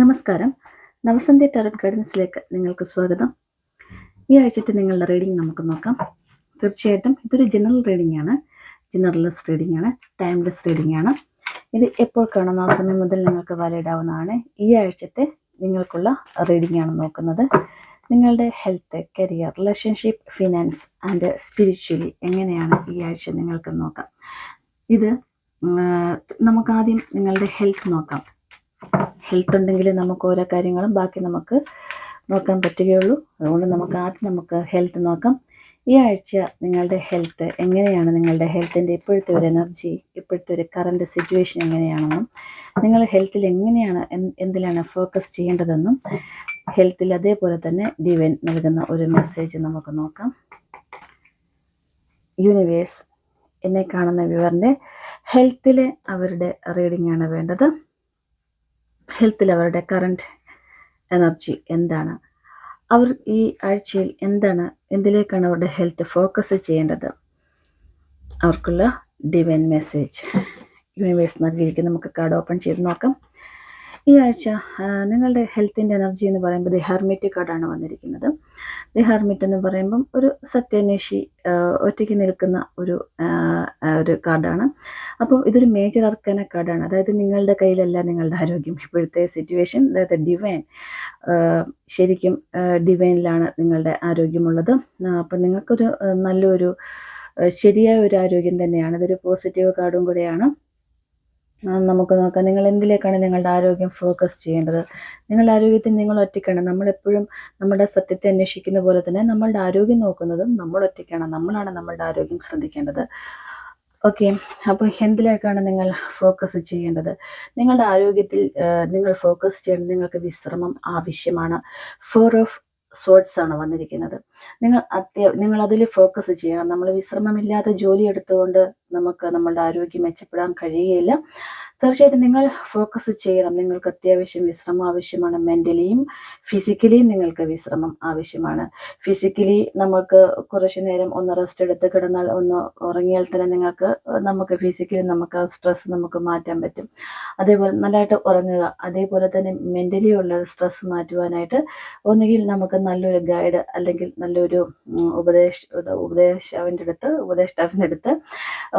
നമസ്കാരം. നവസന്ധ്യ ടാരറ്റ് ഗൈഡൻസിലേക്ക് നിങ്ങൾക്ക് സ്വാഗതം. ഈ ആഴ്ചത്തെ നിങ്ങളുടെ റീഡിംഗ് നമുക്ക് നോക്കാം. തീർച്ചയായിട്ടും ഇതൊരു ജനറൽ റീഡിംഗ് ആണ്. ജനറൽലെസ് റീഡിംഗ് ആണ്. ടൈംലെസ് റീഡിംഗ് ആണ്. ഇത് എപ്പോൾ കാണുന്ന ആ സമയം മുതൽ നിങ്ങൾക്ക് വാലിഡ് ആവുന്നതാണ് ഈ ആഴ്ചത്തെ നിങ്ങൾക്കുള്ള റീഡിംഗ് ആണ് നോക്കുന്നത്. നിങ്ങളുടെ health career relationship finance and spiritually എങ്ങനെയാണ് ഈ ആഴ്ച നിങ്ങൾക്ക് നോക്കാം? ഇത് നമുക്ക് നമുക്കാദ്യം നിങ്ങളുടെ ഹെൽത്ത് നോക്കാം. ഹെൽത്ത് ഉണ്ടെങ്കിൽ നമുക്ക് ഓരോ കാര്യങ്ങളും ബാക്കി നമുക്ക് നോക്കാൻ പറ്റുകയുള്ളൂ. അതുകൊണ്ട് നമുക്ക് ആദ്യം നമുക്ക് ഹെൽത്ത് നോക്കാം. ഈ ആഴ്ച നിങ്ങളുടെ ഹെൽത്ത് എങ്ങനെയാണ്? നിങ്ങളുടെ ഹെൽത്തിന്റെ ഇപ്പോഴത്തെ ഒരു എനർജി ഇപ്പോഴത്തെ ഒരു കറണ്ട് സിറ്റുവേഷൻ എങ്ങനെയാണെന്നും നിങ്ങൾ ഹെൽത്തിൽ എങ്ങനെയാണ് എന്തിലാണ് ഫോക്കസ് ചെയ്യേണ്ടതെന്നും ഹെൽത്തിൽ അതേപോലെ തന്നെ ഡിവൈൻ നൽകുന്ന ഒരു മെസ്സേജ് നമുക്ക് നോക്കാം. യൂണിവേഴ്സ് എന്നെ കാണുന്ന വിവറിന്റെ ഹെൽത്തിലെ അവരുടെ റീഡിംഗ് ആണ് വേണ്ടത്. ഹെൽത്തിൽ അവരുടെ കറണ്ട് എനർജി എന്താണ്? അവർ ഈ ആഴ്ചയിൽ എന്താണ് എന്തിലേക്കാണ് അവരുടെ ഹെൽത്ത് ഫോക്കസ് ചെയ്യേണ്ടത്? അവർക്കുള്ള ഡിവൈൻ മെസ്സേജ് യൂണിവേഴ്സ് നൽകിയിരിക്കും നമുക്ക് കാർഡ് ഓപ്പൺ ചെയ്ത് നോക്കാം. ഈ ആഴ്ച നിങ്ങളുടെ ഹെൽത്തിന്റെ എനർജി എന്ന് പറയുമ്പോൾ ദി ഹെർമിറ്റ് കാർഡാണ് വന്നിരിക്കുന്നത്. ദി ഹെർമിറ്റ് എന്ന് പറയുമ്പം ഒരു സത്യാന്വേഷി ഒറ്റയ്ക്ക് നിൽക്കുന്ന ഒരു ഒരു കാർഡാണ്. അപ്പം ഇതൊരു മേജർ അർക്കന കാർഡാണ്. അതായത് നിങ്ങളുടെ കയ്യിലല്ല നിങ്ങളുടെ ആരോഗ്യം. ഇപ്പോഴത്തെ സിറ്റുവേഷൻ അതായത് ഡിവൈൻ ശരിക്കും ഡിവൈനിലാണ് നിങ്ങളുടെ ആരോഗ്യമുള്ളത്. അപ്പം നിങ്ങൾക്കൊരു നല്ലൊരു ശരിയായ ഒരു ആരോഗ്യം തന്നെയാണ്. ഇതൊരു പോസിറ്റീവ് കാർഡും കൂടെയാണ്. നമുക്ക് നോക്കാം. നിങ്ങൾ എന്തിലേക്കാണ് നിങ്ങളുടെ ആരോഗ്യം ഫോക്കസ് ചെയ്യേണ്ടത്? നിങ്ങളുടെ ആരോഗ്യത്തിൽ നിങ്ങൾ ഒറ്റയ്ക്കാണ്. നമ്മളെപ്പോഴും നമ്മുടെ സത്യത്തെ അന്വേഷിക്കുന്ന പോലെ തന്നെ നമ്മളുടെ ആരോഗ്യം നോക്കുന്നതും നമ്മൾ ഒറ്റയ്ക്കാണ്. നമ്മളാണ് നമ്മളുടെ ആരോഗ്യം ശ്രദ്ധിക്കേണ്ടത്. ഓക്കെ അപ്പോൾ എന്തിലേക്കാണ് നിങ്ങൾ ഫോക്കസ് ചെയ്യേണ്ടത്? നിങ്ങളുടെ ആരോഗ്യത്തിൽ നിങ്ങൾ ഫോക്കസ് ചെയ്യേണ്ടത് നിങ്ങൾക്ക് വിശ്രമം ആവശ്യമാണ്. ഫോർ ഓഫ് സോട്ട്സ് ആണ് വന്നിരിക്കുന്നത്. നിങ്ങൾ അത്യ നിങ്ങൾ അതിൽ ഫോക്കസ് ചെയ്യണം. നമ്മൾ വിശ്രമമില്ലാതെ ജോലി എടുത്തുകൊണ്ട് നമുക്ക് നമ്മളുടെ ആരോഗ്യം മെച്ചപ്പെടാൻ കഴിയുകയില്ല. തീർച്ചയായിട്ടും നിങ്ങൾ ഫോക്കസ് ചെയ്യണം. നിങ്ങൾക്ക് അത്യാവശ്യം വിശ്രമം ആവശ്യമാണ്. മെന്റലിയും ഫിസിക്കലിയും നിങ്ങൾക്ക് വിശ്രമം ആവശ്യമാണ്. ഫിസിക്കലി നമുക്ക് കുറച്ച് നേരം ഒന്ന് റെസ്റ്റ് എടുത്ത് കിടന്നാൽ ഒന്ന് ഉറങ്ങിയാൽ തന്നെ നിങ്ങൾക്ക് നമുക്ക് ഫിസിക്കലി നമുക്ക് സ്ട്രെസ് നമുക്ക് മാറ്റാൻ പറ്റും. അതേപോലെ നല്ലതായിട്ട് ഉറങ്ങുക. അതേപോലെ തന്നെ മെന്റലി ഉള്ള സ്ട്രെസ് മാറ്റുവാനായിട്ട് ഒന്നുകിൽ നമുക്ക് നല്ലൊരു ഗൈഡ് അല്ലെങ്കിൽ നല്ലൊരു ഉപദേശ ഉപദേശാവിന്റെ അടുത്ത് ഉപദേഷ്ടാവിന്റെ അടുത്ത്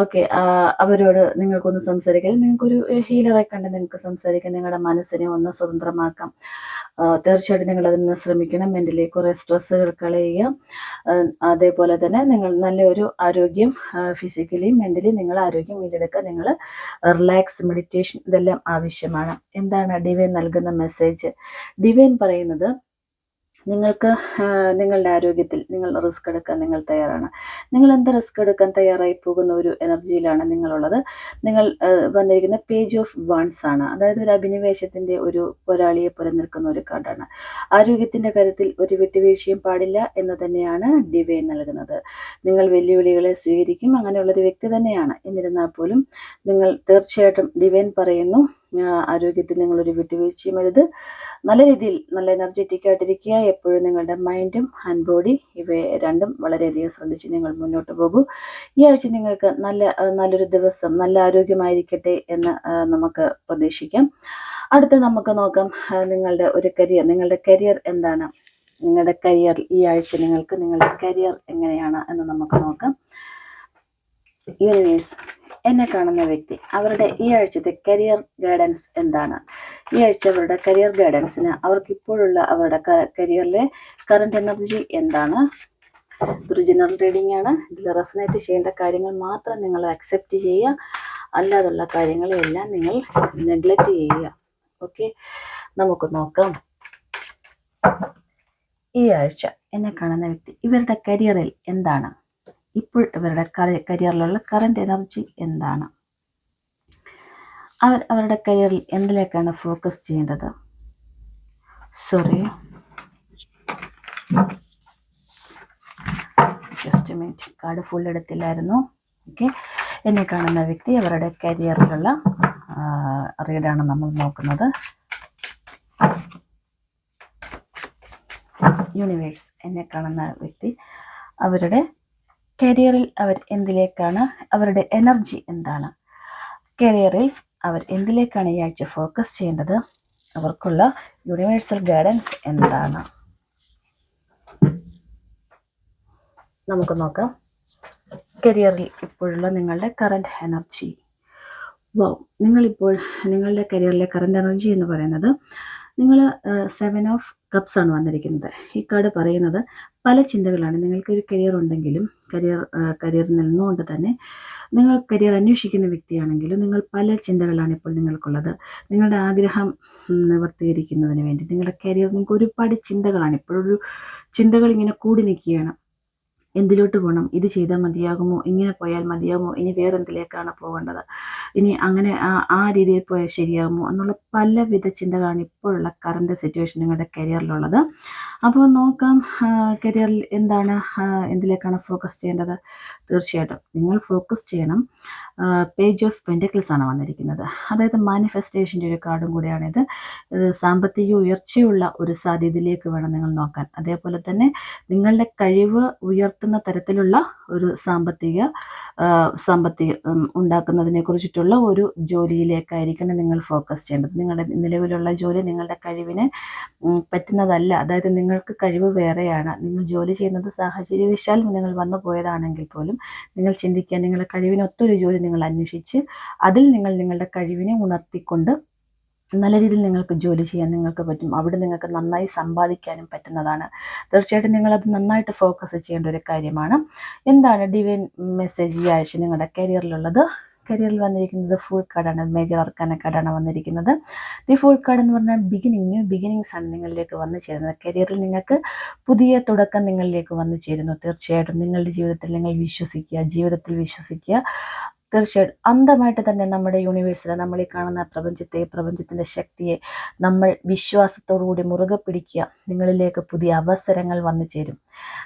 ഓക്കെ അവരോട് നിങ്ങൾക്കൊന്ന് സംസാരിക്കാം. നിങ്ങൾക്കൊരു ഹീലറെ കണ്ട് നിങ്ങൾക്ക് സംസാരിക്കാം. നിങ്ങളുടെ മനസ്സിനെ ഒന്ന് സ്വതന്ത്രമാക്കാം. തീർച്ചയായിട്ടും നിങ്ങൾ അതിന് ശ്രമിക്കണം. മെന്റലി കുറേ സ്ട്രെസ്സുകൾ കളയുക. അതേപോലെ തന്നെ നിങ്ങൾ നല്ലൊരു ആരോഗ്യം ഫിസിക്കലി മെന്റലി നിങ്ങൾ ആരോഗ്യം വീണ്ടെടുക്കുക നിങ്ങൾ റിലാക്സ് മെഡിറ്റേഷൻ ഇതെല്ലാം ആവശ്യമാണ്. എന്താണ് ഡിവൈൻ നൽകുന്ന മെസ്സേജ് ഡിവൈൻ പറയുന്നത് നിങ്ങൾക്ക് നിങ്ങളുടെ ആരോഗ്യത്തിൽ നിങ്ങൾ റിസ്ക് എടുക്കാൻ നിങ്ങൾ തയ്യാറാണ്. നിങ്ങൾ എന്ത് റിസ്ക് എടുക്കാൻ തയ്യാറായി പോകുന്ന ഒരു എനർജിയിലാണ് നിങ്ങളുള്ളത്. നിങ്ങൾ വന്നിരിക്കുന്ന പേജ് ഓഫ് വൺസ് ആണ്. അതായത് ഒരു അഭിനിവേശത്തിന്റെ ഒരു പോരാളിയെ പോലെ നിൽക്കുന്ന ഒരു കാർഡാണ്. ആരോഗ്യത്തിന്റെ കാര്യത്തിൽ ഒരു വിട്ടുവീഴ്ചയും പാടില്ല എന്ന് തന്നെയാണ് ഡിവൈൻ നൽകുന്നത്. നിങ്ങൾ വെല്ലുവിളികളെ സ്വീകരിക്കും. അങ്ങനെയുള്ളൊരു വ്യക്തി തന്നെയാണ്. എന്നിരുന്നാൽ പോലും നിങ്ങൾ തീർച്ചയായിട്ടും ഡിവൈൻ പറയുന്നു. ആരോഗ്യത്തിൽ നിങ്ങളൊരു വിട്ടുവീഴ്ചയും വരുത് നല്ല രീതിയിൽ നല്ല എനർജറ്റിക് ആയിട്ടിരിക്കുക. എപ്പോഴും നിങ്ങളുടെ മൈൻഡും ഹാൻഡ് ബോഡി ഇവയെ രണ്ടും വളരെയധികം ശ്രദ്ധിച്ച് നിങ്ങൾ മുന്നോട്ട് പോകൂ. ഈ ആഴ്ച നിങ്ങൾക്ക് നല്ല നല്ലൊരു ദിവസം നല്ല ആരോഗ്യമായിരിക്കട്ടെ എന്ന് നമുക്ക് പ്രതീക്ഷിക്കാം. അടുത്ത നമുക്ക് നോക്കാം നിങ്ങളുടെ ഒരു കരിയർ നിങ്ങളുടെ കരിയർ എന്താണ്? നിങ്ങളുടെ കരിയർ ഈ ആഴ്ച നിങ്ങൾക്ക് നിങ്ങളുടെ കരിയർ എങ്ങനെയാണ് എന്ന് നമുക്ക് നോക്കാം. യൂണിവേഴ്സ് എന്നെ കാണുന്ന വ്യക്തി അവരുടെ ഈ ആഴ്ചത്തെ കരിയർ ഗൈഡൻസ് എന്താണ്? ഈ ആഴ്ച അവരുടെ കരിയർ ഗൈഡൻസിന് അവർക്ക് ഇപ്പോഴുള്ള അവരുടെ കരിയറിലെ കറണ്ട് എനർജി എന്താണ്? ഇതൊരു ജനറൽ റീഡിംഗ് ആണ്. ഇതിൽ റെസനേറ്റ് ചെയ്യേണ്ട കാര്യങ്ങൾ മാത്രം നിങ്ങൾ അക്സെപ്റ്റ് ചെയ്യുക. അല്ലാതുള്ള കാര്യങ്ങളെല്ലാം നിങ്ങൾ നെഗ്ലക്റ്റ് ചെയ്യുക. ഓക്കെ നമുക്ക് നോക്കാം. ഈ ആഴ്ച എന്നെ കാണുന്ന വ്യക്തി ഇവരുടെ കരിയറിൽ എന്താണ്? ഇപ്പോൾ ഇവരുടെ കരിയറിലുള്ള കറണ്ട് എനർജി എന്താണ്? അവർ അവരുടെ കരിയറിൽ എന്തിലേക്കാണ് ഫോക്കസ് ചെയ്യേണ്ടത്? Sorry just minute card full എടുത്തില്ലായിരുന്നു. Okay എന്നെ കാണുന്ന വ്യക്തി അവരുടെ കരിയറിലുള്ള റീഡാണ് നമ്മൾ നോക്കുന്നത്. യൂണിവേഴ്സ് എന്നെ കാണുന്ന വ്യക്തി അവരുടെ കരിയറിൽ അവർ എന്തിലേക്കാണ്? അവരുടെ എനർജി എന്താണ്? കരിയറിൽ അവർ എന്തിലേക്കാണ് ഈ ആഴ്ച ഫോക്കസ് ചെയ്യേണ്ടത്? അവർക്കുള്ള യൂണിവേഴ്സൽ ഗൈഡൻസ് എന്താണ്? നമുക്ക് നോക്കാം. കരിയറിൽ ഇപ്പോഴുള്ള നിങ്ങളുടെ കറണ്ട് എനർജി വോ നിങ്ങളിപ്പോൾ നിങ്ങളുടെ കരിയറിലെ കറണ്ട് എനർജി എന്ന് പറയുന്നത് നിങ്ങൾ സെവൻ ഓഫ് കപ്സ് ആണ് വന്നിരിക്കുന്നത്. ഈ കാർഡ് പറയുന്നത് പല ചിന്തകളാണ്. നിങ്ങൾക്കൊരു കരിയർ ഉണ്ടെങ്കിലും കരിയർ കരിയറിൽ നിന്നുകൊണ്ട് തന്നെ നിങ്ങൾ കരിയർ അന്വേഷിക്കുന്ന വ്യക്തിയാണെങ്കിലും നിങ്ങൾ പല ചിന്തകളാണ് ഇപ്പോൾ നിങ്ങൾക്കുള്ളത്. നിങ്ങളുടെ ആഗ്രഹം നിവർത്തീകരിക്കുന്നതിന് വേണ്ടി നിങ്ങളുടെ കരിയർ നിങ്ങൾക്ക് ഒരുപാട് ചിന്തകളാണ്. ഇപ്പോഴൊരു ചിന്തകൾ ഇങ്ങനെ കൂടി നിൽക്കുകയാണ്. എന്തിലോട്ട് പോകണം ഇത് ചെയ്താൽ മതിയാകുമോ? ഇങ്ങനെ പോയാൽ മതിയാകുമോ? ഇനി വേറെന്തിലേക്കാണ് പോകേണ്ടത്? ഇനി അങ്ങനെ ആ രീതിയിൽ പോയാൽ ശരിയാകുമോ? എന്നുള്ള പലവിധ ചിന്തകളാണ് ഇപ്പോഴുള്ള കറണ്ട് സിറ്റുവേഷൻ നിങ്ങളുടെ കരിയറിലുള്ളത് അപ്പോൾ നോക്കാം കരിയറിൽ എന്താണ് എന്തിലേക്കാണ് ഫോക്കസ് ചെയ്യേണ്ടത്? തീർച്ചയായിട്ടും നിങ്ങൾ ഫോക്കസ് ചെയ്യണം. പേജ് ഓഫ് പെന്റക്കിൾസ് ആണ് വന്നിരിക്കുന്നത്. അതായത് മാനിഫെസ്റ്റേഷന്റെ ഒരു കാർഡും കൂടിയാണിത് സാമ്പത്തിക ഉയർച്ചയുള്ള ഒരു സാധ്യതയിലേക്ക് വേണം നിങ്ങൾ നോക്കാൻ. അതേപോലെ തന്നെ നിങ്ങളുടെ കഴിവ് ഉയർത്തുന്ന തരത്തിലുള്ള ഒരു സാമ്പത്തിക സാമ്പത്തിക ഉണ്ടാക്കുന്നതിനെ കുറിച്ചിട്ടുള്ള ഒരു ജോലിയിലേക്കായിരിക്കണം നിങ്ങൾ ഫോക്കസ് ചെയ്യേണ്ടത്. നിങ്ങളുടെ നിലവിലുള്ള ജോലി നിങ്ങളുടെ കഴിവിനെ പറ്റുന്നതല്ല. അതായത് നിങ്ങൾക്ക് കഴിവ് വേറെയാണ്. നിങ്ങൾ ജോലി ചെയ്യുന്നത് സാഹചര്യവശാൽ നിങ്ങൾ വന്നു പോയതാണെങ്കിൽ പോലും നിങ്ങൾ ചിന്തിക്കുക നിങ്ങളുടെ കഴിവിനൊത്തൊരു ജോലി നിങ്ങൾ അന്വേഷിച്ച് അതിൽ നിങ്ങൾ നിങ്ങളുടെ കഴിവിനെ ഉണർത്തിക്കൊണ്ട് നല്ല രീതിയിൽ നിങ്ങൾക്ക് ജോലി ചെയ്യാൻ നിങ്ങൾക്ക് പറ്റും. അവിടെ നിങ്ങൾക്ക് നന്നായി സമ്പാദിക്കാനും പറ്റുന്നതാണ്. തീർച്ചയായിട്ടും നിങ്ങളത് നന്നായിട്ട് ഫോക്കസ് ചെയ്യേണ്ട ഒരു കാര്യമാണ്. എന്താണ് ഡിവൈൻ മെസ്സേജ് ഈ ആഴ്ച നിങ്ങളുടെ കരിയറിലുള്ളത് കരിയറിൽ വന്നിരിക്കുന്നത് ഫുൾ കാർഡാണ് മേജർ അർക്കാന കാർഡാണ് വന്നിരിക്കുന്നത്. ദി ഫുൾ കാർഡ് എന്ന് പറഞ്ഞാൽ ബിഗിനിങ് ന്യൂ ബിഗിനിങ്സ് ആണ് നിങ്ങളിലേക്ക് വന്നു ചേരുന്നത്. കരിയറിൽ നിങ്ങൾക്ക് പുതിയ തുടക്കം നിങ്ങളിലേക്ക് വന്നു ചേരുന്നു. തീർച്ചയായിട്ടും നിങ്ങളുടെ ജീവിതത്തിൽ നിങ്ങൾ വിശ്വസിക്കുക ജീവിതത്തിൽ വിശ്വസിക്കുക. തീർച്ചയായിട്ടും. അന്ധമായിട്ട് തന്നെ നമ്മുടെ യൂണിവേഴ്സിലെ നമ്മൾ ഈ കാണുന്ന പ്രപഞ്ചത്തെ പ്രപഞ്ചത്തിന്റെ ശക്തിയെ നമ്മൾ വിശ്വാസത്തോടുകൂടി മുറുകെ പിടിക്കുക. നിങ്ങളിലേക്ക് പുതിയ അവസരങ്ങൾ വന്നു ചേരും.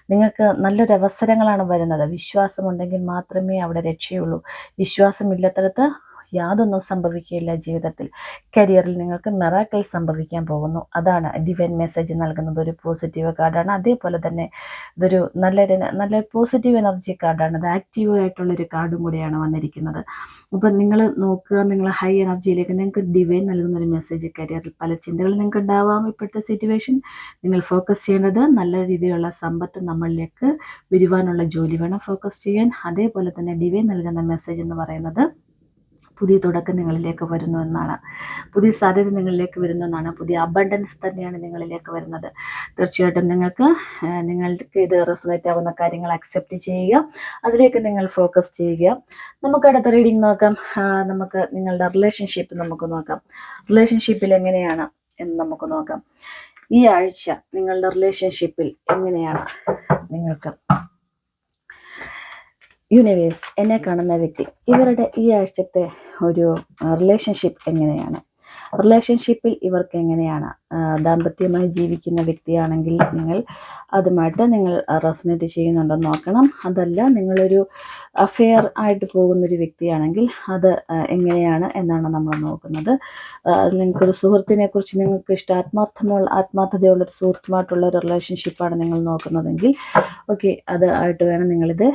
നിങ്ങൾക്ക് നല്ലൊരു അവസരങ്ങളാണ് വരുന്നത്. വിശ്വാസമുണ്ടെങ്കിൽ മാത്രമേ അവിടെ രക്ഷയുള്ളൂ. വിശ്വാസമില്ലാത്തടത്ത് യാതൊന്നും സംഭവിക്കുകയില്ല ജീവിതത്തിൽ. കരിയറിൽ നിങ്ങൾക്ക് മെറാക്കൾ സംഭവിക്കാൻ പോകുന്നു. അതാണ് ഡിവൈൻ മെസ്സേജ് നൽകുന്നത്. ഒരു പോസിറ്റീവ് കാർഡാണ് അതേപോലെ തന്നെ ഇതൊരു നല്ല നല്ല പോസിറ്റീവ് എനർജി കാർഡാണ് അത് ആക്റ്റീവ് ആയിട്ടുള്ളൊരു കാർഡും കൂടിയാണ് വന്നിരിക്കുന്നത്. അപ്പം നിങ്ങൾ നോക്കുക നിങ്ങൾ ഹൈ എനർജിയിലേക്ക് നിങ്ങൾക്ക് ഡിവൈൻ നൽകുന്ന ഒരു മെസ്സേജ് കരിയറിൽ പല ചിന്തകൾ നിങ്ങൾക്ക് ഉണ്ടാവാം. ഇപ്പോഴത്തെ സിറ്റുവേഷൻ നിങ്ങൾ ഫോക്കസ് ചെയ്യേണ്ടത് നല്ല രീതിയിലുള്ള സമ്പത്ത് നമ്മളിലേക്ക് വരുവാനുള്ള ജോലി വേണം ഫോക്കസ് ചെയ്യാൻ. അതേപോലെ തന്നെ ഡിവൈൻ നൽകുന്ന മെസ്സേജ് എന്ന് പറയുന്നത് പുതിയ തുടക്കം നിങ്ങളിലേക്ക് വരുന്നു എന്നാണ്. പുതിയ സാധ്യത നിങ്ങളിലേക്ക് വരുന്നു എന്നാണ്. പുതിയ അബണ്ടൻസ് തന്നെയാണ് നിങ്ങളിലേക്ക് വരുന്നത്. തീർച്ചയായിട്ടും നിങ്ങൾക്ക് നിങ്ങൾക്ക് ഇത് റെസനേറ്റ് ആവുന്ന കാര്യങ്ങൾ അക്സെപ്റ്റ് ചെയ്യുക. അതിലേക്ക് നിങ്ങൾ ഫോക്കസ് ചെയ്യുക. നമുക്ക് അടുത്ത റീഡിംഗ് നോക്കാം. നമുക്ക് നിങ്ങളുടെ റിലേഷൻഷിപ്പ് നമുക്ക് നോക്കാം. റിലേഷൻഷിപ്പിൽ എങ്ങനെയാണ് എന്ന് നമുക്ക് നോക്കാം. ഈ ആഴ്ച നിങ്ങളുടെ റിലേഷൻഷിപ്പിൽ എങ്ങനെയാണ് നിങ്ങൾക്ക് യൂണിവേഴ്സ് എന്നെ കാണുന്ന വ്യക്തി. ഇവരുടെ ഈ ആഴ്ചത്തെ ഒരു റിലേഷൻഷിപ്പ് എങ്ങനെയാണ്? റിലേഷൻഷിപ്പിൽ ഇവർക്ക് എങ്ങനെയാണ്? ദാമ്പത്യമായി ജീവിക്കുന്ന വ്യക്തിയാണെങ്കിൽ നിങ്ങൾ അതുമായിട്ട് നിങ്ങൾ റെസനേറ്റ് ചെയ്യുന്നുണ്ടോ നോക്കണം. അതല്ല നിങ്ങളൊരു അഫെയർ ആയിട്ട് പോകുന്നൊരു വ്യക്തിയാണെങ്കിൽ അത് എങ്ങനെയാണ് എന്നാണ് നമ്മൾ നോക്കുന്നത്. നിങ്ങൾക്കൊരു സുഹൃത്തിനെ കുറിച്ച് നിങ്ങൾക്ക് ഇഷ്ട ആത്മാർത്ഥമുള്ള ആത്മാർത്ഥതയുള്ളൊരു സുഹൃത്തുമായിട്ടുള്ള ഒരു റിലേഷൻഷിപ്പാണ് നിങ്ങൾ നോക്കുന്നതെങ്കിൽ ഓക്കെ അത് ആയിട്ട് വേണം നിങ്ങളിത്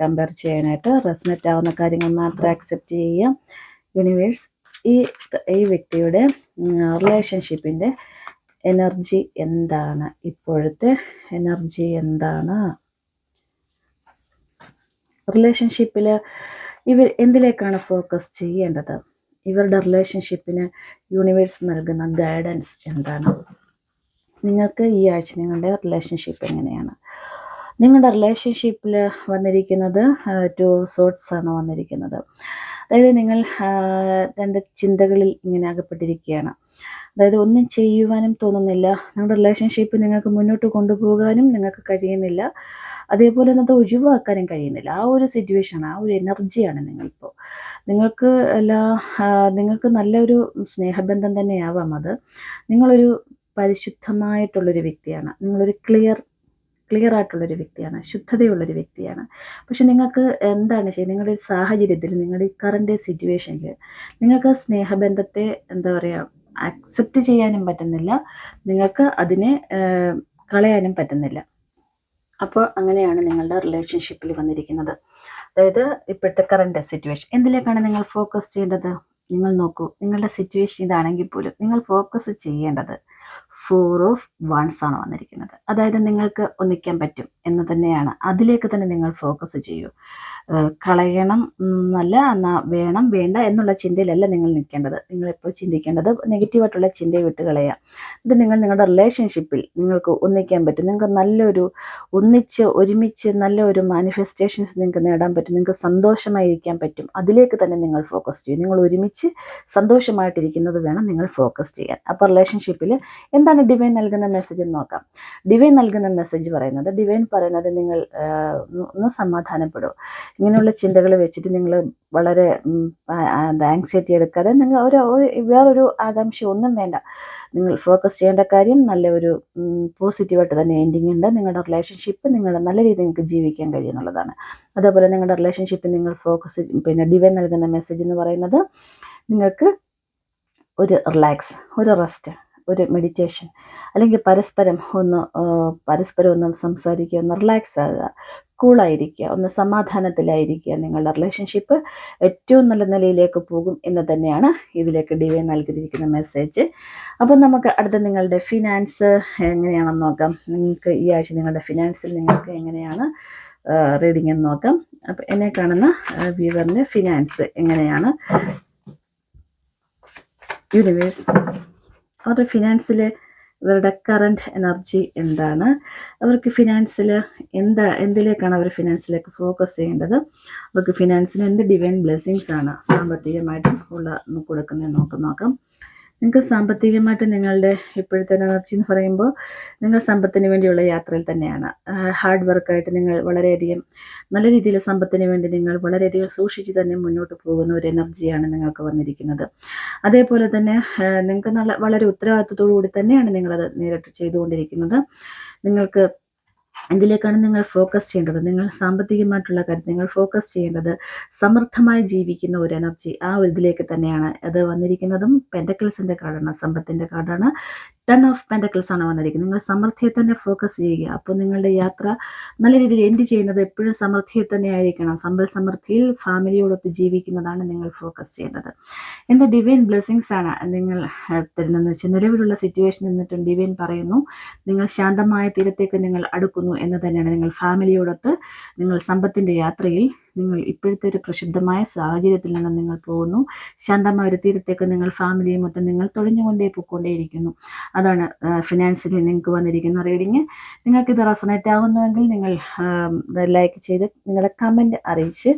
കമ്പയർ ചെയ്യാനായിട്ട്. റെസനേറ്റ് ആവുന്ന കാര്യങ്ങൾ മാത്രം അക്സെപ്റ്റ് ചെയ്യുക. യൂണിവേഴ്സ് ഈ ഈ വ്യക്തിയുടെ റിലേഷൻഷിപ്പിന്റെ എനർജി എന്താണ്? ഇപ്പോഴത്തെ എനർജി എന്താണ്? റിലേഷൻഷിപ്പിൽ ഇവർ എന്തിലേക്കാണ് ഫോക്കസ് ചെയ്യേണ്ടത്? ഇവരുടെ റിലേഷൻഷിപ്പിന് യൂണിവേഴ്സ് നൽകുന്ന ഗൈഡൻസ് എന്താണ്? നിങ്ങൾക്ക് ഈ ആഴ്ച നിങ്ങളുടെ റിലേഷൻഷിപ്പ് എങ്ങനെയാണ്? നിങ്ങളുടെ റിലേഷൻഷിപ്പിൽ വന്നിരിക്കുന്നത് ടു സോട്ട്സ് ആണ് വന്നിരിക്കുന്നത്. അതായത് നിങ്ങൾ രണ്ട് ചിന്തകളിൽ ഇങ്ങനെ അകപ്പെട്ടിരിക്കുകയാണ്. അതായത് ഒന്നും ചെയ്യുവാനും തോന്നുന്നില്ല. നിങ്ങളുടെ റിലേഷൻഷിപ്പ് നിങ്ങൾക്ക് മുന്നോട്ട് കൊണ്ടുപോകാനും നിങ്ങൾക്ക് കഴിയുന്നില്ല. അതേപോലെ തന്നെ അത് ഒഴിവാക്കാനും കഴിയുന്നില്ല. ആ ഒരു സിറ്റുവേഷൻ ആ ഒരു എനർജിയാണ് നിങ്ങളിപ്പോൾ നിങ്ങൾക്ക് എല്ലാ നിങ്ങൾക്ക് നല്ലൊരു സ്നേഹബന്ധം തന്നെയാവാം അത്. നിങ്ങളൊരു പരിശുദ്ധമായിട്ടുള്ളൊരു വ്യക്തിയാണ്. നിങ്ങളൊരു ക്ലിയർ ക്ലിയർ ആയിട്ടുള്ളൊരു വ്യക്തിയാണ് ശുദ്ധതയുള്ളൊരു വ്യക്തിയാണ്. പക്ഷെ നിങ്ങൾക്ക് എന്താണ് ചെയ്യുക നിങ്ങളുടെ സാഹചര്യത്തിൽ നിങ്ങളുടെ കറണ്ട് സിറ്റുവേഷനിൽ നിങ്ങൾക്ക് സ്നേഹബന്ധത്തെ എന്താ പറയുക അക്സെപ്റ്റ് ചെയ്യാനും പറ്റുന്നില്ല നിങ്ങൾക്ക് അതിനെ കളയാനും പറ്റുന്നില്ല. അപ്പോൾ അങ്ങനെയാണ് നിങ്ങളുടെ റിലേഷൻഷിപ്പിൽ വന്നിരിക്കുന്നത്. അതായത് ഇപ്പോഴത്തെ കറണ്ട് സിറ്റുവേഷൻ എന്തിലേക്കാണ് നിങ്ങൾ ഫോക്കസ് ചെയ്യേണ്ടത്? നിങ്ങൾ നോക്കൂ നിങ്ങളുടെ സിറ്റുവേഷൻ ഇതാണെങ്കിൽ പോലും നിങ്ങൾ ഫോക്കസ് ചെയ്യേണ്ടത് ഫോർ ഓഫ് വൺസ് ആണ് വന്നിരിക്കുന്നത്. അതായത് നിങ്ങൾക്ക് ഒന്നിക്കാൻ പറ്റും എന്ന് തന്നെയാണ്. അതിലേക്ക് തന്നെ നിങ്ങൾ ഫോക്കസ് ചെയ്യൂ. കളയണം എന്നല്ല എന്നാൽ വേണം വേണ്ട എന്നുള്ള ചിന്തയിലല്ല നിങ്ങൾ നിൽക്കേണ്ടത്. നിങ്ങൾ നിങ്ങളിപ്പോൾ ചിന്തിക്കേണ്ടത് നെഗറ്റീവായിട്ടുള്ള ചിന്തയെ വിട്ട് കളയുക ഇത് നിങ്ങൾ നിങ്ങളുടെ റിലേഷൻഷിപ്പിൽ നിങ്ങൾക്ക് ഒന്നിക്കാൻ പറ്റും. നിങ്ങൾക്ക് നല്ലൊരു ഒന്നിച്ച് ഒരുമിച്ച് നല്ലൊരു മാനിഫെസ്റ്റേഷൻസ് നിങ്ങൾക്ക് നേടാൻ പറ്റും. നിങ്ങൾക്ക് സന്തോഷമായിരിക്കാൻ പറ്റും. അതിലേക്ക് തന്നെ നിങ്ങൾ ഫോക്കസ് ചെയ്യും. നിങ്ങൾ ഒരുമിച്ച് സന്തോഷമായിട്ടിരിക്കുന്നത് വേണം നിങ്ങൾ ഫോക്കസ് ചെയ്യാൻ. അപ്പോൾ റിലേഷൻഷിപ്പിൽ എന്താണ് ഡിവൈൻ നൽകുന്ന മെസ്സേജ് എന്ന് നോക്കാം. ഡിവൈൻ നൽകുന്ന മെസ്സേജ് പറയുന്നത് ഡിവൈൻ പറയുന്നത് നിങ്ങൾ ഒന്ന് സമാധാനപ്പെടൂ. ഇങ്ങനെയുള്ള ചിന്തകൾ വെച്ചിട്ട് നിങ്ങൾ വളരെ ആങ്സൈറ്റി എടുക്കാതെ നിങ്ങൾ ഒരു വേറൊരു ആകാംക്ഷ ഒന്നും വേണ്ട. നിങ്ങൾ ഫോക്കസ് ചെയ്യേണ്ട കാര്യം നല്ല ഒരു പോസിറ്റീവായിട്ട് തന്നെ എൻഡിങ് ഉണ്ട്. നിങ്ങളുടെ റിലേഷൻഷിപ്പ് നിങ്ങൾ നല്ല രീതിയിൽ നിങ്ങൾക്ക് ജീവിക്കാൻ കഴിയുന്നുള്ളതാണ് അതേപോലെ നിങ്ങളുടെ റിലേഷൻഷിപ്പിൽ നിങ്ങൾ ഫോക്കസ് പിന്നെ ഡിവൈൻ നൽകുന്ന മെസ്സേജ് എന്ന് പറയുന്നത് നിങ്ങൾക്ക് ഒരു റിലാക്സ് ഒരു റെസ്റ്റ് ഒരു മെഡിറ്റേഷൻ അല്ലെങ്കിൽ പരസ്പരം ഒന്ന് പരസ്പരം ഒന്ന് സംസാരിക്കുക ഒന്ന് റിലാക്സ് ആകുക കൂളായിരിക്കുക ഒന്ന് സമാധാനത്തിലായിരിക്കുക നിങ്ങളുടെ റിലേഷൻഷിപ്പ് ഏറ്റവും നല്ല നിലയിലേക്ക് പോകും എന്ന് തന്നെയാണ് ഇതിലേക്ക് ഡിവൈ നൽകിയിരിക്കുന്ന മെസ്സേജ് അപ്പോൾ നമുക്ക് അടുത്ത നിങ്ങളുടെ ഫിനാൻസ് എങ്ങനെയാണെന്ന് നോക്കാം. നിങ്ങൾക്ക് ഈ ആഴ്ച നിങ്ങളുടെ ഫിനാൻസിൽ നിങ്ങൾക്ക് എങ്ങനെയാണ് റീഡിംഗ് എന്ന് നോക്കാം. അപ്പം എന്നെ കാണുന്ന വ്യൂവറിന്റെ ഫിനാൻസ് എങ്ങനെയാണ്? യൂണിവേഴ്സ് അവരുടെ ഫിനാൻസിൽ ഇവരുടെ കറണ്ട് എനർജി എന്താണ്? അവർക്ക് ഫിനാൻസിൽ എന്താ എന്തിലേക്കാണ് അവർ ഫിനാൻസിലേക്ക് ഫോക്കസ് ചെയ്യേണ്ടത്? അവർക്ക് ഫിനാൻസിന് എന്ത് ഡിവൈൻ ബ്ലെസ്സിങ്സ് ആണ് സാമ്പത്തികമായിട്ടും ഉള്ള കൊടുക്കുന്നത് നോക്കാം നോക്കാം. നിങ്ങൾക്ക് സാമ്പത്തികമായിട്ട് നിങ്ങളുടെ ഇപ്പോഴത്തെ എനർജി എന്ന് പറയുമ്പോൾ നിങ്ങൾ സമ്പത്തിന് വേണ്ടിയുള്ള യാത്രയിൽ തന്നെയാണ്. ഹാർഡ് വർക്കായിട്ട് നിങ്ങൾ വളരെയധികം നല്ല രീതിയിൽ സമ്പത്തിന് വേണ്ടി നിങ്ങൾ വളരെയധികം സൂക്ഷിച്ച് തന്നെ മുന്നോട്ട് പോകുന്ന ഒരു എനർജിയാണ് നിങ്ങൾക്ക് വന്നിരിക്കുന്നത്. അതേപോലെ തന്നെ നിങ്ങൾക്ക് നല്ല വളരെ ഉത്തരവാദിത്വത്തോടു കൂടി തന്നെയാണ് നിങ്ങളത് നേരിട്ട് ചെയ്തുകൊണ്ടിരിക്കുന്നത്. നിങ്ങൾക്ക് എന്തിലേക്കാണ് നിങ്ങൾ ഫോക്കസ് ചെയ്യേണ്ടത്. നിങ്ങൾ സാമ്പത്തികമായിട്ടുള്ള കാര്യം നിങ്ങൾ ഫോക്കസ് ചെയ്യേണ്ടത് സമൃദ്ധമായി ജീവിക്കുന്ന ഒരു എനർജി ആ ഒരു ഇതിലേക്ക് തന്നെയാണ്. അത് വന്നിരിക്കുന്നതും പെൻഡക്കിൾസിന്റെ കാർഡാണ് സമ്പത്തിന്റെ കാർഡാണ്. ടെൻ ഓഫ് പെൻഡക്കിൾസ് ആണ് വന്നിരിക്കുന്നത്. നിങ്ങൾ സമൃദ്ധിയെ തന്നെ ഫോക്കസ് ചെയ്യുക. അപ്പോൾ നിങ്ങളുടെ യാത്ര നല്ല രീതിയിൽ എൻഡ് ചെയ്യുന്നത് എപ്പോഴും സമൃദ്ധിയെ തന്നെ ആയിരിക്കണം. സമ്പൽ സമൃദ്ധിയിൽ ഫാമിലിയോടൊത്ത് ജീവിക്കുന്നതാണ് നിങ്ങൾ ഫോക്കസ് ചെയ്യേണ്ടത്. എന്ത് ഡിവൈൻ ബ്ലെസ്സിങ്സ് ആണ് നിങ്ങൾ തരുന്നതെന്ന് വെച്ചാൽ നിലവിലുള്ള സിറ്റുവേഷൻ എന്നിട്ടും ഡിവൈൻ പറയുന്നു. നിങ്ങൾ ശാന്തമായ തീരത്തേക്ക് നിങ്ങൾ അടുക്കുന്നു എന്ന് തന്നെയാണ്. നിങ്ങൾ ഫാമിലിയോടൊത്ത് നിങ്ങൾ സമ്പത്തിന്റെ യാത്രയിൽ നിങ്ങൾ ഇപ്പോഴത്തെ ഒരു പ്രക്ഷുബ്ധമായ സാഹചര്യത്തിൽ നിന്ന് നിങ്ങൾ പോകുന്നു. ശാന്തമായ ഒരു തീരത്തേക്ക് നിങ്ങൾ ഫാമിലിയും മൊത്തം നിങ്ങൾ തൊഴിഞ്ഞുകൊണ്ടേ പോയിക്കൊണ്ടേയിരിക്കുന്നു. അതാണ് ഫിനാൻഷ്യലി നിങ്ങൾക്ക് വന്നിരിക്കുന്ന റീഡിങ് നിങ്ങൾക്ക് ഇത് റെസനേറ്റ് ആകുന്നുവെങ്കിൽ നിങ്ങൾ ലൈക്ക് ചെയ്ത് നിങ്ങളുടെ കമന്റ് അറിയിച്ച്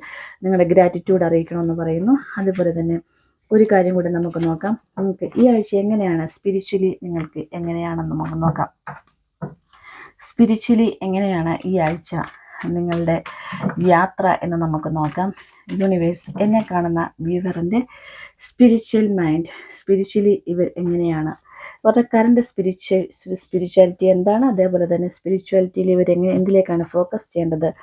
നിങ്ങളുടെ ഗ്രാറ്റിറ്റ്യൂഡ് അറിയിക്കണമെന്ന് പറയുന്നു. അതുപോലെ തന്നെ ഒരു കാര്യം കൂടെ നമുക്ക് നോക്കാം. നമുക്ക് ഈ ആഴ്ച എങ്ങനെയാണ് സ്പിരിച്വലി നിങ്ങൾക്ക് എങ്ങനെയാണെന്ന് നമുക്ക് നോക്കാം. സ്പിരിച്വലി എങ്ങനെയാണ് ഈ ആഴ്ച നിങ്ങളുടെ യാത്ര എന്ന് നമുക്ക് നോക്കാം. യൂണിവേഴ്സ് എന്നെ കാണുന്ന വ്യൂവറിന്റെ സ്പിരിച്വൽ മൈൻഡ് സ്പിരിച്വലി ഇവർ എങ്ങനെയാണ്? അവരുടെ കറണ്ട് സ്പിരിച്വൽ സ്പിരിച്വാലിറ്റി എന്താണ്? അതേപോലെ തന്നെ സ്പിരിച്വാലിറ്റിയിൽ ഇവർ എങ്ങനെ എന്തിലേക്കാണ് ഫോക്കസ് ചെയ്യേണ്ടത്?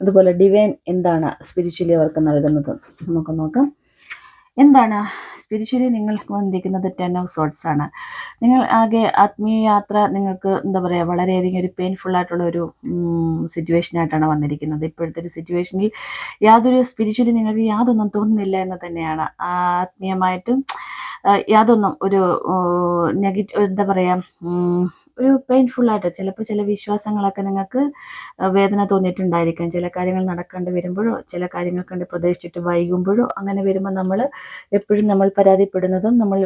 അതുപോലെ ഡിവൈൻ എന്താണ് സ്പിരിച്വലി അവർക്ക് നൽകുന്നത്? നമുക്ക് നോക്കാം. എന്താണ്? സ്പിരിച്വലി നിങ്ങൾക്ക് വന്നിരിക്കുന്നത് ടെൻ ഓഫ് സോട്ട്സ് ആണ്. നിങ്ങൾ ആകെ ആത്മീയ യാത്ര നിങ്ങൾക്ക് എന്താ പറയുക വളരെയധികം ഒരു പെയിൻഫുൾ ആയിട്ടുള്ള ഒരു സിറ്റുവേഷനായിട്ടാണ് വന്നിരിക്കുന്നത്. ഇപ്പോഴത്തെ ഒരു സിറ്റുവേഷനിൽ യാതൊരു സ്പിരിച്വലി നിങ്ങൾക്ക് യാതൊന്നും തോന്നുന്നില്ല എന്ന് തന്നെയാണ്. ആത്മീയമായിട്ടും യാതൊന്നും ഒരു നെഗറ്റീവ് എന്താ പറയുക ഒരു പെയിൻഫുള്ളായിട്ട് ചിലപ്പോൾ ചില വിശ്വാസങ്ങളൊക്കെ നിങ്ങൾക്ക് വേദന തോന്നിയിട്ടുണ്ടായിരിക്കാം. ചില കാര്യങ്ങൾ നടക്കേണ്ടി വരുമ്പോഴോ ചില കാര്യങ്ങൾ കണ്ട് പ്രതീക്ഷിച്ചിട്ട് വൈകുമ്പോഴോ അങ്ങനെ വരുമ്പോൾ നമ്മൾ എപ്പോഴും നമ്മൾ പരാതിപ്പെടുന്നതും നമ്മൾ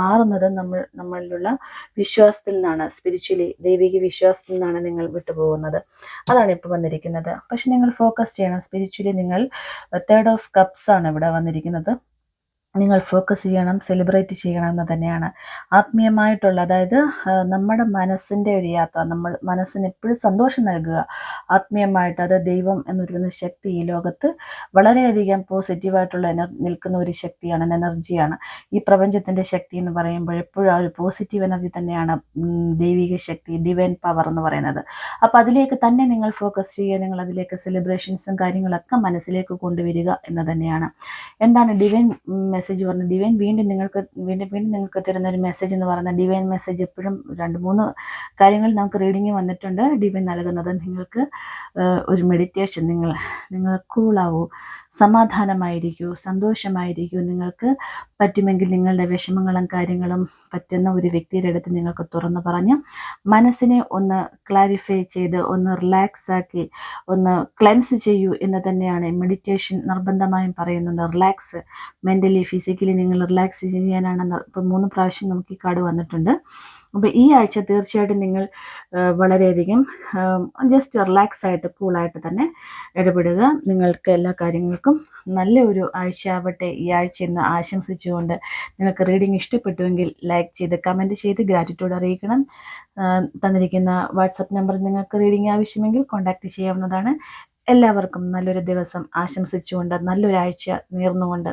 മാറുന്നതും നമ്മൾ നമ്മളിലുള്ള വിശ്വാസത്തിൽ നിന്നാണ്. സ്പിരിച്വലി ദൈവിക വിശ്വാസത്തിൽ നിന്നാണ് നിങ്ങൾ വിട്ടുപോകുന്നത്. അതാണ് ഇപ്പോൾ വന്നിരിക്കുന്നത്. പക്ഷെ നിങ്ങൾ ഫോക്കസ് ചെയ്യണം. സ്പിരിച്വലി നിങ്ങൾ തേർഡ് ഓഫ് കപ്സ് ആണ് ഇവിടെ വന്നിരിക്കുന്നത്. നിങ്ങൾ ഫോക്കസ് ചെയ്യണം സെലിബ്രേറ്റ് ചെയ്യണം എന്ന് തന്നെയാണ്. ആത്മീയമായിട്ടുള്ള അതായത് നമ്മുടെ മനസ്സിന്റെ ഒരു യാത്ര നമ്മൾ മനസ്സിന് എപ്പോഴും സന്തോഷം നൽകുക. ആത്മീയമായിട്ട് അത് ദൈവം എന്നൊരു ശക്തി ഈ ലോകത്ത് വളരെയധികം പോസിറ്റീവായിട്ടുള്ള എനർ നിൽക്കുന്ന ഒരു ശക്തിയാണ് എനർജിയാണ്. ഈ പ്രപഞ്ചത്തിന്റെ ശക്തി എന്ന് പറയുമ്പോൾ എപ്പോഴും ആ ഒരു പോസിറ്റീവ് എനർജി തന്നെയാണ് ദൈവിക ശക്തി ഡിവൈൻ പവർ എന്ന് പറയുന്നത്. അപ്പോൾ അതിലേക്ക് തന്നെ നിങ്ങൾ ഫോക്കസ് ചെയ്യുക നിങ്ങൾ അതിലേക്ക് സെലിബ്രേഷൻസും കാര്യങ്ങളൊക്കെ മനസ്സിലേക്ക് കൊണ്ടുവരിക എന്ന് തന്നെയാണ്. എന്താണ് ഡിവൈൻ പറഞ്ഞു ഡിവൈൻ വീണ്ടും നിങ്ങൾക്ക് വീണ്ടും വീണ്ടും നിങ്ങൾക്ക് തരുന്ന ഒരു മെസ്സേജ് എന്ന് പറയുന്നത് ഡിവൈൻ മെസ്സേജ് എപ്പോഴും രണ്ട് മൂന്ന് കാര്യങ്ങൾ നമുക്ക് റീഡിങ് വന്നിട്ടുണ്ട്. ഡിവൈൻ നൽകുന്നത് നിങ്ങൾക്ക് ഒരു മെഡിറ്റേഷൻ നിങ്ങൾ നിങ്ങൾ കൂളാവൂ സമാധാനമായിരിക്കൂ സന്തോഷമായിരിക്കൂ. നിങ്ങൾക്ക് പറ്റുമെങ്കിൽ നിങ്ങളുടെ വിഷമങ്ങളും കാര്യങ്ങളും പറ്റുന്ന ഒരു വ്യക്തിയുടെ അടുത്ത് നിങ്ങൾക്ക് തുറന്നു പറഞ്ഞ് മനസ്സിനെ ഒന്ന് ക്ലാരിഫൈ ചെയ്ത് ഒന്ന് റിലാക്സ് ആക്കി ഒന്ന് ക്ലെൻസ് ചെയ്യൂ എന്ന് തന്നെയാണ് മെഡിറ്റേഷൻ നിർബന്ധമായും പറയുന്നത്. റിലാക്സ് മെന്റലി ഫിസിക്കലി നിങ്ങൾ റിലാക്സ് ചെയ്യാനാണ് ഇപ്പം മൂന്ന് പ്രാവശ്യം നമുക്ക് ഈ കാർഡ് വന്നിട്ടുണ്ട്. അപ്പോൾ ഈ ആഴ്ച തീർച്ചയായിട്ടും നിങ്ങൾ വളരെയധികം ജസ്റ്റ് റിലാക്സ് ആയിട്ട് കൂളായിട്ട് തന്നെ ഇടപെടുക. നിങ്ങൾക്ക് എല്ലാ കാര്യങ്ങൾക്കും നല്ല ഒരു ആഴ്ച ആവട്ടെ. ഈ ആഴ്ച എന്ന് ആശംസിച്ചുകൊണ്ട് നിങ്ങൾക്ക് റീഡിംഗ് ഇഷ്ടപ്പെട്ടുവെങ്കിൽ ലൈക്ക് ചെയ്ത് കമന്റ് ചെയ്ത് ഗ്രാറ്റിറ്റ്യൂഡ് അറിയിക്കണം. തന്നിരിക്കുന്ന വാട്സപ്പ് നമ്പർ നിങ്ങൾക്ക് റീഡിംഗ് ആവശ്യമെങ്കിൽ കോൺടാക്റ്റ് ചെയ്യാവുന്നതാണ്. എല്ലാവർക്കും നല്ലൊരു ദിവസം ആശംസിച്ചുകൊണ്ട് നല്ലൊരാഴ്ച നേർന്നുകൊണ്ട്